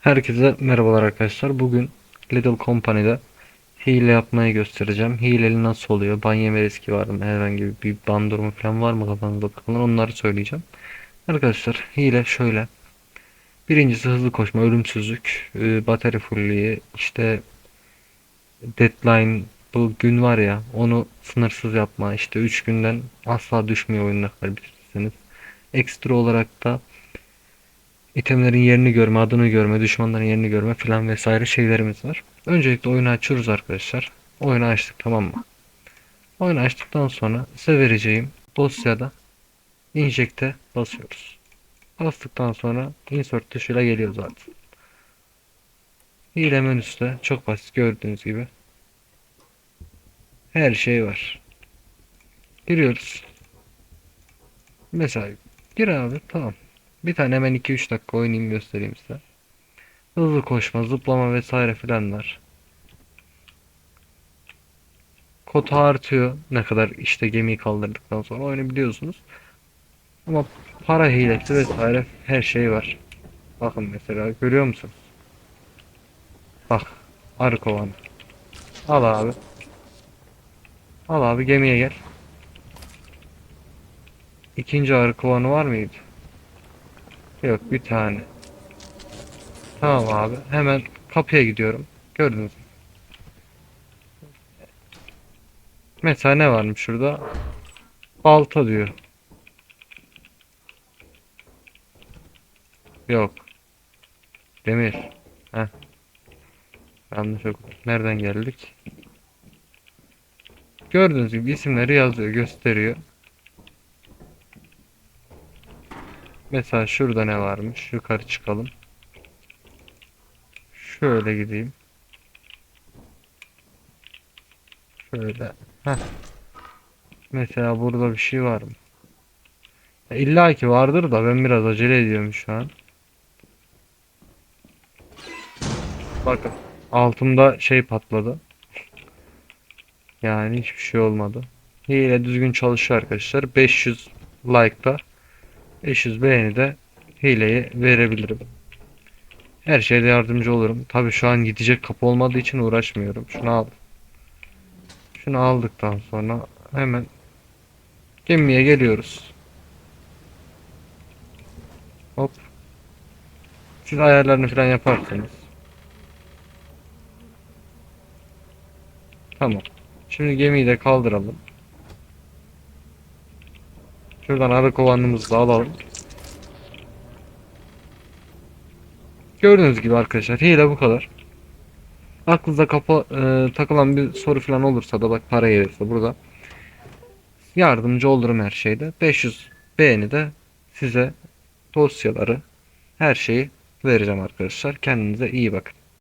Herkese merhabalar arkadaşlar. Bugün Little Company'de hile yapmayı göstereceğim. Hileli nasıl oluyor? Ban yeme riski var mı? Herhangi bir ban durumu falan var mı kafanızda takılan onları söyleyeceğim. Arkadaşlar hile şöyle. Birincisi hızlı koşma, ölümsüzlük, e, batarya fullliği, işte deadline bu gün var ya onu sınırsız yapma. İşte 3 günden asla düşmüyor oyun ne kadar bitirirseniz. Ekstra olarak da itemlerin yerini görme, adını görme, düşmanların yerini görme filan vesaire şeylerimiz var. Öncelikle oyunu açıyoruz arkadaşlar. Oyunu açtık tamam mı? Oyunu açtıktan sonra size vereceğim dosyada inject'e basıyoruz. Bastıktan sonra insert tuşuyla geliyor zaten. Hile menüsü çok basit gördüğünüz gibi. Her şey var. Giriyoruz. Mesela gir abi tamam. Bir tane hemen 2-3 dakika oynayayım göstereyim size. Hızlı koşma, zıplama vesaire filan var. Kota artıyor ne kadar işte gemiyi kaldırdıktan sonra oyunu biliyorsunuz. Ama para hilesi vesaire her şey var. Bakın mesela görüyor musunuz? Bak arı kovanı. Al abi. Al abi gemiye gel. İkinci arı kovanı var mıydı? Yok bir tane. Tamam abi. Hemen kapıya gidiyorum. Gördünüz mü? Mesela ne varmış şurada? Balta diyor. Yok. Demir. Heh. Yanlış okudum. Nereden geldik? Gördüğünüz gibi isimleri yazıyor, gösteriyor. Mesela şurada ne varmış? Yukarı çıkalım. Şöyle gideyim. Şöyle. Heh. Mesela burada bir şey var mı? Ya İlla ki vardır da ben biraz acele ediyorum şu an. Bakın altımda şey patladı. Yani hiçbir şey olmadı. Hile düzgün çalışıyor arkadaşlar. 500 like'da 500 beğeni de hileyi verebilirim. Her şeyde yardımcı olurum. Tabi şu an gidecek kapı olmadığı için uğraşmıyorum. Şunu al. Şunu aldıktan sonra hemen gemiye geliyoruz. Hop. Siz ayarlarını falan yaparsınız. Tamam. Şimdi gemiyi de kaldıralım. Şuradan arı kovanımızı da alalım. Gördüğünüz gibi arkadaşlar hile bu kadar. Aklınıza kapa, e, takılan bir soru falan olursa da bak para gelirse burada yardımcı olurum her şeyde. 500 beğeni de size dosyaları her şeyi vereceğim arkadaşlar. Kendinize iyi bakın.